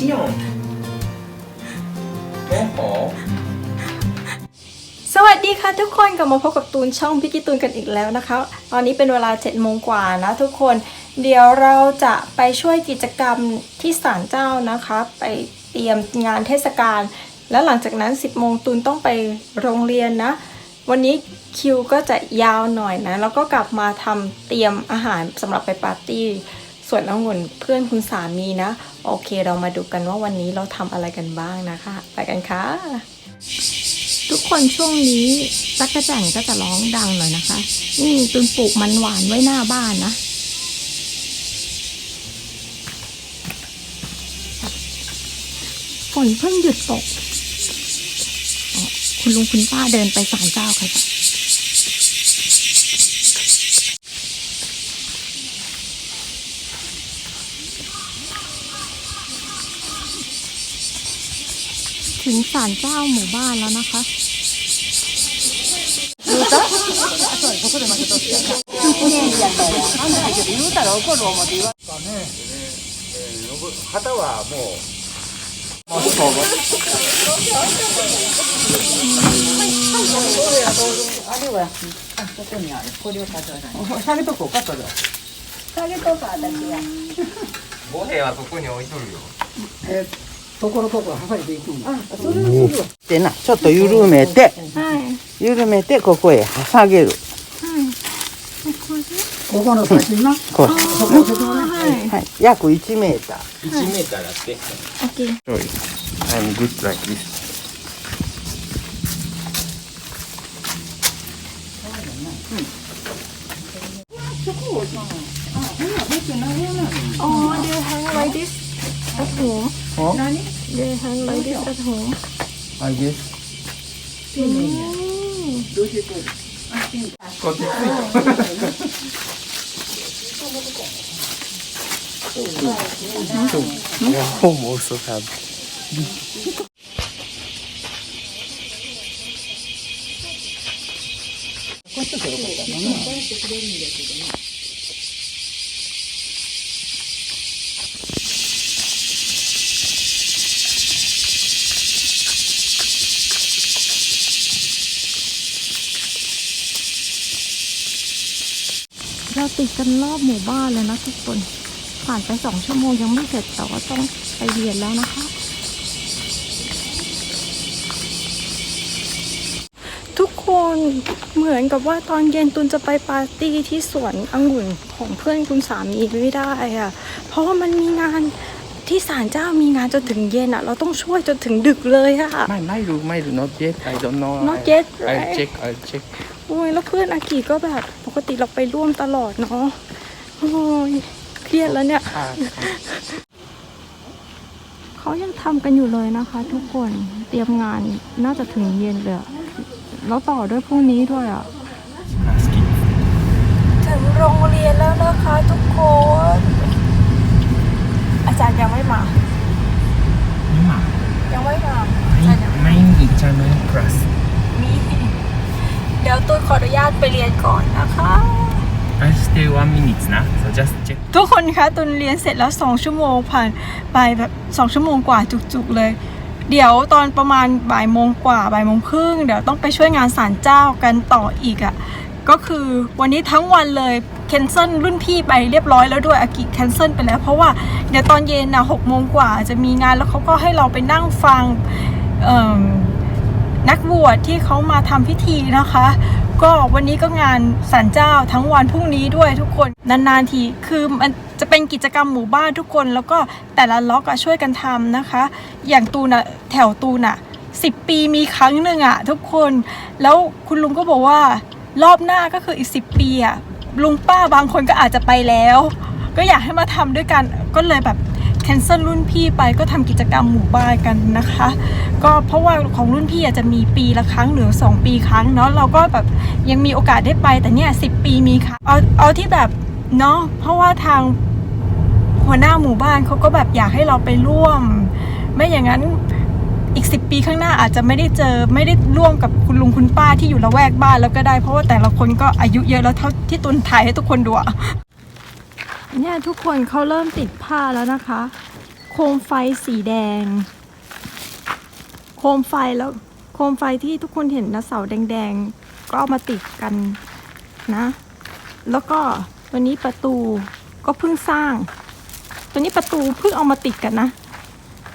ชียงโมโหสวัสดีค่ะทุกคนกลับมาพบกับตูนช่องพี่กิตูนกันอีกแล้วนะคะ ตอนนี้เป็นเวลา7จ็ดโมงกว่านะทุกคน เดี๋ยวเราจะไปช่วยกิจกรรมที่ศาลเจ้านะคะ ไปเตรียมงานเทศกาลแล้วหลังจากนั้น 10บโมงตูนต้องไปโรงเรียนนะ วันนี้คิวก็จะยาวหน่อยนะ แล้วก็กลับมาทำเตรียมอาหารสำหรับไปปาร์ตี้ส่วนองุ่นเพื่อนคุณสามีนะ โอเคเรามาดูกันว่าวันนี้เราทำอะไรกันบ้างนะคะ ไปกันค่ะ ทุกคนช่วงนี้จักรจั่นก็จะร้องดังหน่อยนะคะ นี่ตุนปลูกมันหวานไว้หน้าบ้านนะฝนเพิ่งหยุดตก คุณลุงคุณป้าเดินไปศาลเจ้าค่ะ ถึงศาลเจ้าหมู่บ้านแล้วนะคะ 旗はもうあれは、あそこにある。これを数えない。下げとこうか、それは。下げとこう、私は。五兵はそこに置いとるよえ ところどころはさいていくんだ。あ、それはすぐ。でな、ちょっと緩めて、はい、緩めてここへ挟げる。はい。ここの先な。こ。こ。はい。約1メーター。1メーターだって。Okay. はい I'm good like this. 따뜻해요. 알겠어. 와우, 먹었어, 밥. 콘트 들어갔다. ติดกันรอบหมู่บ้านเลยนะทุกคน ผ่านไปสองชั่วโมงยังไม่เสร็จแต่ว่าต้องไปเรียนแล้วนะคะ ทุกคนเหมือนกับว่าตอนเย็นตุนจะไปปาร์ตี้ที่สวนองุ่นของเพื่อนคุณสามีไม่ได้อะเพราะว่ามันมีงานที่ศาลเจ้ามีงานจนถึงเย็นอะเราต้องช่วยจนถึงดึกเลยอะไม่ ไม่รู้ ไม่รู้ not yet I don't know Not yet, I right? check I check โอ้ยแล้วเพื่อนอากีก็แบบปกติเราไปร่วมตลอดเนาะโอ้ยเครียดแล้วเนี่ย เขายังทำกันอยู่เลยนะคะ ทุกคนเตรียมงานน่าจะถึงเย็นเลยแล้วต่อด้วยพรุ่งนี้ด้วยอะ ถึงโรงเรียนแล้วนะคะทุกคน อาจารย์ยังไม่มา ไม่มา ยังไม่มา ไม่ไม่มีจานไมครับมี เดี๋ยวตุ้ยขออนุญาตไปเรียนก่อนนะคะ I stay one minute นะ so just check ทุกคนคะตุนเรียนเสร็จแล้วสองชั่วโมงผ่านไปแบบสองชั่วโมงกว่าจุกๆเลย เดี๋ยวตอนประมาณบ่ายโมงกว่าบ่ายโมงครึ่งเดี๋ยวต้องไปช่วยงานศาลเจ้ากันต่ออีกอะ่ะก็คือวันนี้ทั้งวันเลยแคนเซิลรุ่นพี่ไปเรียบร้อยแล้วด้วยอากิแคนเซิลไปแล้ว เพราะว่าเดี๋ยวตอนเย็นนะหกโมงกว่าจะมีงานแล้วเขาก็ให้เราไปนั่งฟังเอิ่ม นักบวชที่เขามาทำพิธีนะคะ ก็วันนี้ก็งานสันเจ้าทั้งวันพรุ่งนี้ด้วยทุกคนนานๆทีคือมันจะเป็นกิจกรรมหมู่บ้านทุกคน แล้วก็แต่ละล็อกอะช่วยกันทำนะคะ อย่างตูนอะแถวตูนอะสิบปีมีครั้งหนึ่งอะทุกคน แล้วคุณลุงก็บอกว่ารอบหน้าก็คืออีกสิบปีอะลุงป้าบางคนก็อาจจะไปแล้ว ก็อยากให้มาทำด้วยกันก็เลยแบบ แคนเซิลรุ่นพี่ไปก็ทำกิจกรรมหมู่บ้านกันนะคะ ก็เพราะว่าของรุ่นพี่อาจจะมีปีละครั้งหรือสองปีครั้งเนาะเราก็แบบยังมีโอกาสได้ไปแต่เนี่ยสิปีมีครั้งเอาเอาที่แบบเนาะเพราะว่าทางหัวหน้าหมู่บ้านเขาก็แบบอยากให้เราไปร่วม ไม่อย่างนั้นอีกสิปีข้างหน้าอาจจะไม่ได้เจอไม่ได้ร่วมกับคุณลุงคุณป้าที่อยู่ละแวกบ้านแล้วก็ได้เพราะว่าแต่ละคนก็อายุเยอะแล้วเท่าที่ตุนถ่ายให้ทุกคนดูอะ เนี่ยทุกคนเขาเริ่มติดผ้าแล้วนะคะ โคมไฟสีแดง โคมไฟแล้วโคมไฟที่ทุกคนเห็นนะเสาแดงๆ ก็เอามาติดกันนะ แล้วก็ตัวนี้ประตูก็เพิ่งสร้าง ตัวนี้ประตูเพิ่งเอามาติดกันนะ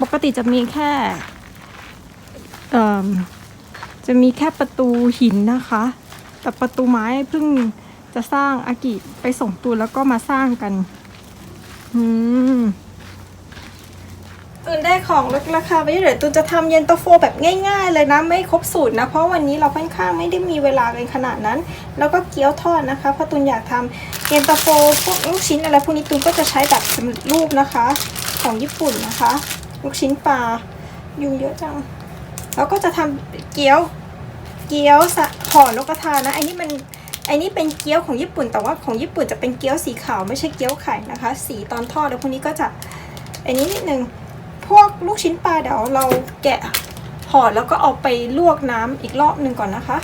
ปกติจะมีแค่จะมีแค่ประตูหินนะคะ แต่ประตูไม้เพิ่ง จะสร้างอากิไปส่งตูนแล้วก็มาสร้างกัน อืมตูนได้ของลดราคาไปเดี๋ยวตูนจะทำเย็นตาโฟแบบง่ายๆ เลยนะ ไม่ครบสูตรนะ เพราะวันนี้เราค่อนข้างไม่ได้มีเวลากันขนาดนั้น แล้วก็เกี๊ยวทอดนะคะเพราะตูนอยากทำเย็นตาโฟพวกลูกชิ้นอะไรพวกนี้ตูนก็จะใช้แบบสำเร็จรูปนะคะ ของญี่ปุ่นนะคะ ลูกชิ้นปลายุงเยอะจังแล้วก็จะทำเกี๊ยวเกี๊ยวสะห่อนกกระทานะไอ้นี่มัน อ้นี่เป็นเกี๊ยวของญี่ปุ่น แต่ว่าของญี่ปุ่นจะเป็นเกี๊ยวสีขาวไม่ใช่เกี๊ยวไข่นะคะ สีตอนทอดแล้วพวกนี้ก็จะไอ้นี้นิดนึงพวกลูกชิ้นปลาเดี๋ยวเราแกะห่อแล้วก็เอาไปลวกน้ำอีกรอบหนึ่งก่อนนะคะ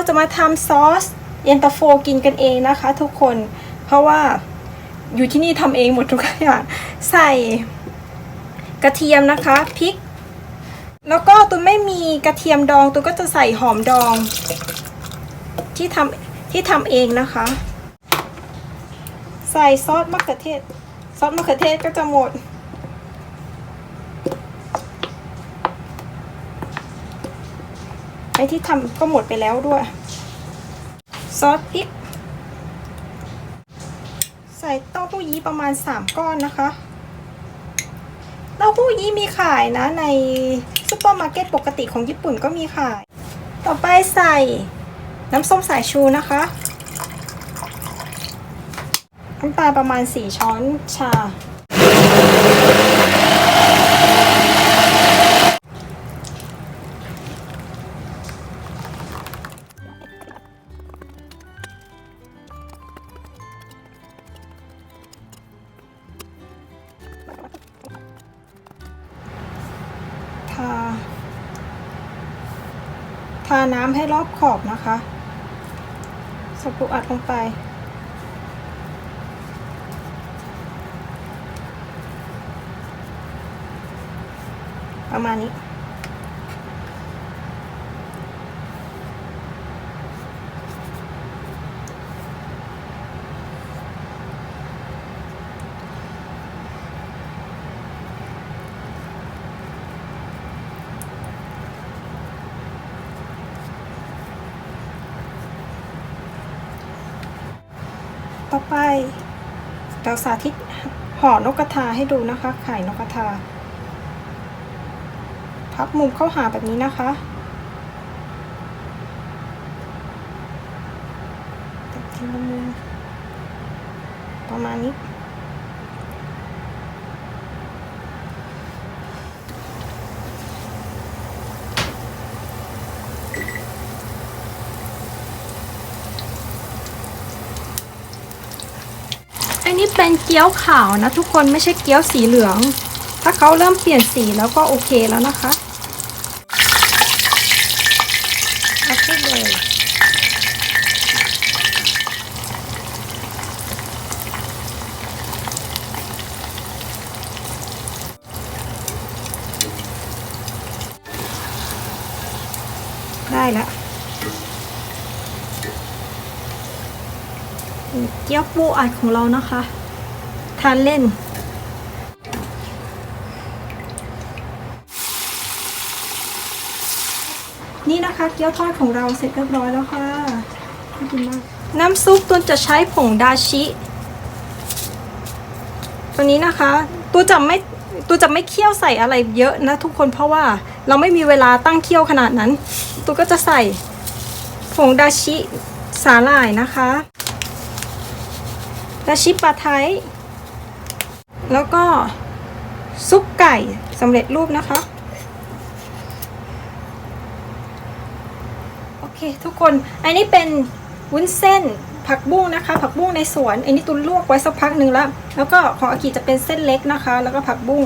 เราจะมาทำซอสเย็นตาโฟกินกันเองนะคะ ทุกคนเพราะว่าอยู่ที่นี่ทำเองหมดทุกอย่างใส่กระเทียมนะคะพริก แล้วก็ตุนไม่มีกระเทียมดองตุนก็จะใส่หอมดองที่ทำที่ทำเองนะคะ ใส่ซอสมะเขือเทศ ซอสมะเขือเทศก็จะหมด อ้ที่ทำก็หมดไปแล้วด้วย ซอสพริก ใส่เต้าหู้ยี้ประมาณ 3 ก้อนนะคะ เต้าหู้ยี้มีขายนะในซูเปอร์มาร์เก็ตปกติของญี่ปุ่นก็มีขาย ต่อไปใส่น้ำส้มสายชูนะคะน้ำตาลประมาณ 4 ช้อนชา ทาน้ำให้รอบขอบนะคะสปูอัดลงไป ประมาณนี้ ต่อไปเราสาธิตห่อนกกระทาให้ดูนะคะไข่นกกระทา พับมุมเข้าหาแบบนี้นะคะตัดทีละมุมประมาณนี้ อันนี้เป็นเกี๊ยวขาวนะทุกคนไม่ใช่เกี๊ยวสีเหลือง ถ้าเขาเริ่มเปลี่ยนสีแล้วก็โอเคแล้วนะคะเอาขึ้นเลย ได้แล้ว เกี๊ยวปูอัดของเรานะคะ ทานเล่น นี่นะคะเกี๊ยวทอดของเราเสร็จเรียบร้อยแล้วค่ะน่ากินมากน้ำซุปตัวจะใช้ผงดาชิ ตัวนี้นะคะตัวจะไม่ตัวจะไม่เคี่ยวใส่อะไรเยอะนะทุกคนเพราะว่าเราไม่มีเวลาตั้งเคี่ยวขนาดนั้น ตัวก็จะใส่ผงดาชิสาหร่ายนะคะ ดาชิปลาไทย แล้วก็ซุปไก่สำเร็จรูปนะคะ โอเคทุกคน อันนี้เป็นวุ้นเส้นผักบุ้งนะคะ ผักบุ้งในสวน อันนี้ตุนลวกไว้สักพักหนึ่งแล้ว แล้วก็ของอากิจะเป็นเส้นเล็กนะคะ แล้วก็ผักบุ้ง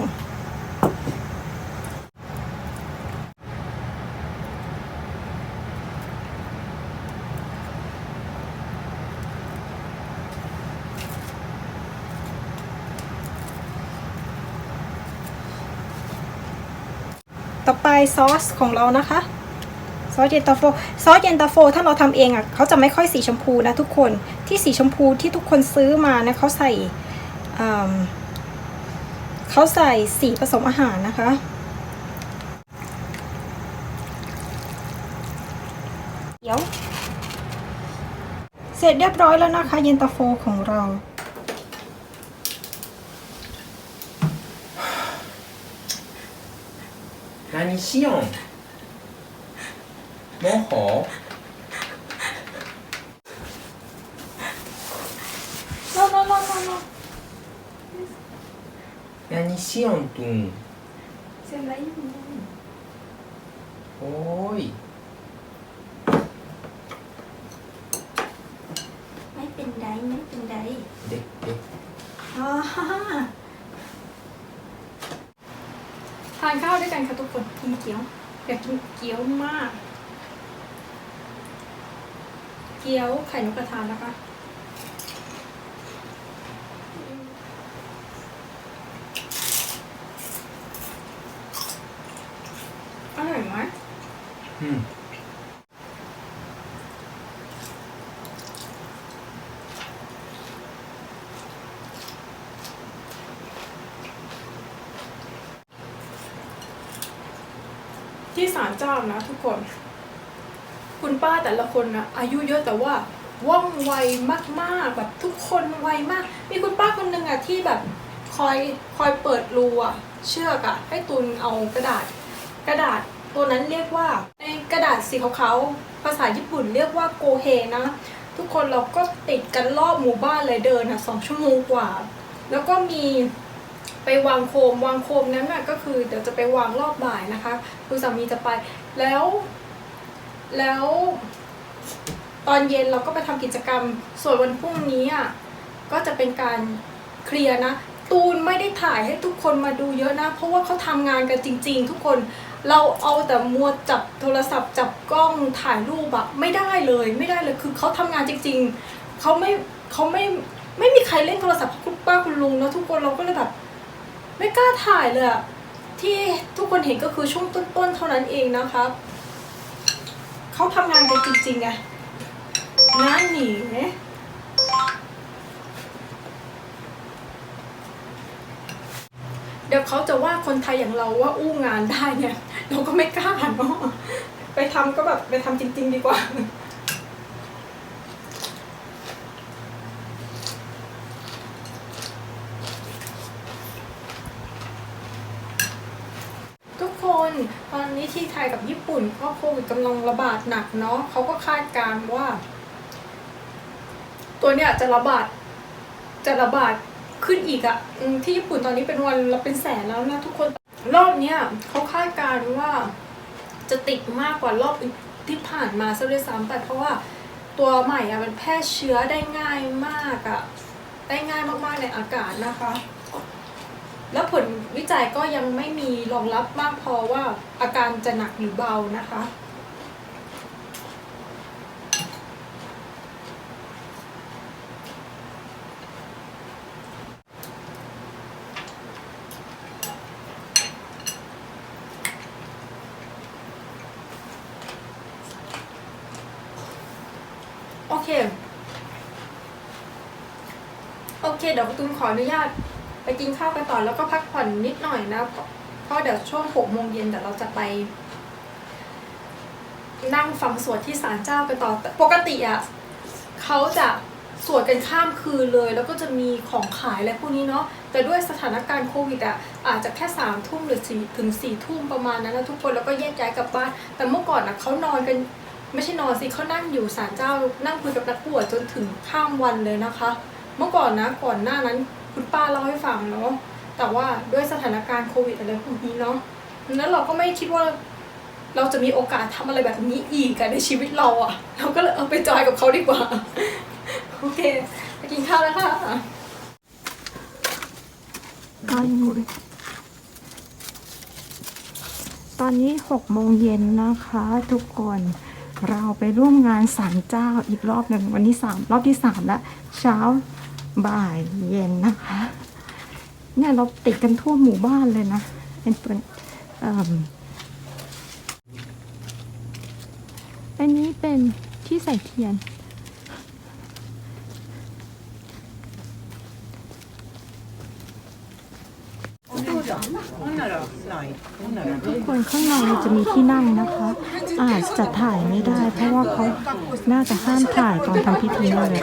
ต่อไปซอสของเรานะคะซอสเย็นตาโฟซอสเย็นตาโฟ ถ้าเราทำเองอะเขาจะไม่ค่อยสีชมพูนะทุกคนที่สีชมพูที่ทุกคนซื้อมานะเขาใส่เขาใส่สีผสมอาหารนะคะ เดี๋ยว เสร็จเรียบร้อยแล้วนะคะ เย็นตาโฟของเรา 何しよん？もほななな何しよんくん？じゃないよね。おーい。 กินเกี๊ยวอยากกินเกี๊ยวมาก เกี๊ยวไข่นกกระทานนะคะ อร่อยไหมうん。ที่ศาลเจ้านะทุกคน คุณป้าแต่ละคนนะอายุเยอะแต่ว่าว่องไวมากๆ แบบทุกคนไวมาก มีคุณป้าคนหนึ่งอะที่แบบคอยคอยเปิดรูอะเชือกอะให้ตุนเอากระดาษ กระดาษตัวนั้นเรียกว่าในกระดาษสีขาวๆภาษาญี่ปุ่นเรียกว่าโกเฮนะ ทุกคนเราก็ติดกันรอบหมู่บ้านเลยเดินอะสองชั่วโมงกว่า แล้วก็มี ไปวางโคม วางโคมนั้นน่ะก็คือเดี๋ยวจะไปวางรอบบ่ายนะคะคุณสามีจะไปแล้ว แล้ว ตอนเย็นเราก็ไปทำกิจกรรม ส่วนวันพรุ่งนี้อะก็จะเป็นการเคลียร์นะ ตูนไม่ได้ถ่ายให้ทุกคนมาดูเยอะนะ เพราะว่าเขาทำงานกันจริง ๆ ทุกคนเราเอาแต่มัวจับโทรศัพท์จับกล้องถ่ายรูปอะไม่ได้เลยไม่ได้เลยคือเขาทำงานจริง ๆเขาไม่เขาไม่ไม่มีใครเล่นโทรศัพท์คุณป้าคุณลุงนะทุกคนเราก็เลยแบบ ไม่กล้าถ่ายเลยที่ทุกคนเห็นก็คือช่วงต้นๆเท่านั้นเองนะครับเขาทำงานกันจริงๆไงงานหนีเดี๋ยวเขาจะว่าคนไทยอย่างเราว่าอู้งานได้เนี่ย เราก็ไม่กล้าเนาะไปทำก็แบบไปทำจริง ๆ ดีกว่า ทุกคนตอนนี้ ที่ไทยกับญี่ปุ่นก็โควิดกำลังระบาดหนักเนาะเขาก็คาดการณ์ว่า ตัวเนี้ยจะระบาด จะระบาดขึ้นอีกอะที่ญี่ปุ่นตอนนี้เป็นวันละเป็นแสนแล้วนะทุกคนรอบเนี้ยเขาคาดการณ์ว่าจะติดมากกว่ารอบที่ผ่านมาซะด้วยซ้ำไปเพราะว่าตัวใหม่อะมันแพร่เชื้อได้ง่ายมากอะได้ง่ายมากๆในอากาศนะคะ แล้วผลวิจัยก็ยังไม่มีรองรับมากพอว่าอาการจะหนักหรือเบานะคะ โอเค โอเค เดี๋ยวตูนขออนุญาต ไปกินข้าวกันต่อแล้วก็พักผ่อนนิดหน่อยนะเพราะเดี๋ยวช่วงหกโมงเย็นเดี๋ยวเราจะไป นั่งฟังสวดที่ศาลเจ้ากันต่อปกติอะเขาจะสวดกันข้ามคืนเลย แล้วก็จะมีของขายอะไรพวกนี้เนาะแต่ด้วยสถานการณ์โควิดอะอาจจะแค่สามทุ่มหรือสี่ถึงสี่ทุ่มประมาณนั้นนะทุกคนแล้วก็แยกย้ายกลับบ้าน แต่เมื่อก่อนอะเขานอนกันไม่ใช่นอนสิเขานั่งอยู่ศาลเจ้านั่งคุยกับนักบวชจนถึงข้ามวันเลยนะคะ เมื่อก่อนนะก่อนหน้านั้น คุณป้าเล่าให้ฟังเนาะแต่ว่าด้วยสถานการณ์โควิดอะไรพวกนี้เนาะแล้วเราก็ไม่คิดว่าเราจะมีโอกาสทำอะไรแบบนี้อีกในชีวิตเราอะเราก็เลยเออไปจอยกับเขาดีกว่า โอเคไปกินข้าวแล้วค่ะตอนตอนนี้หกโมงเย็นนะคะ ทุกคนเราไปร่วมงานศาลเจ้าอีกรอบหนึ่งวันนี้สามรอบที่สามแล้ว เช้า บ่ายเย็นนะคะ เนี่ยเราติดกันทั่วหมู่บ้านเลยนะเป็นตัวเอิ่มอันนี้เป็นที่ใส่เทียน ทุกคนข้างในจะมีที่นั่งนะคะ อาจจะถ่ายไม่ได้ เพราะว่าเขาน่าจะห้ามถ่ายตอนทำพิธีเลย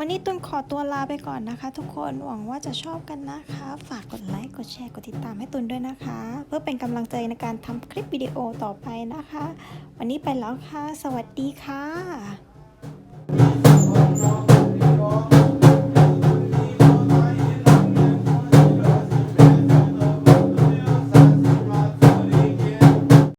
วันนี้ตุนขอตัวลาไปก่อนนะคะ ทุกคนหวังว่าจะชอบกันนะคะ ฝากกดไลค์ กดแชร์ กดติดตามให้ตุนด้วยนะคะ เพื่อเป็นกำลังใจในการทำคลิปวิดีโอต่อไปนะคะ วันนี้ไปแล้วค่ะ สวัสดีค่ะ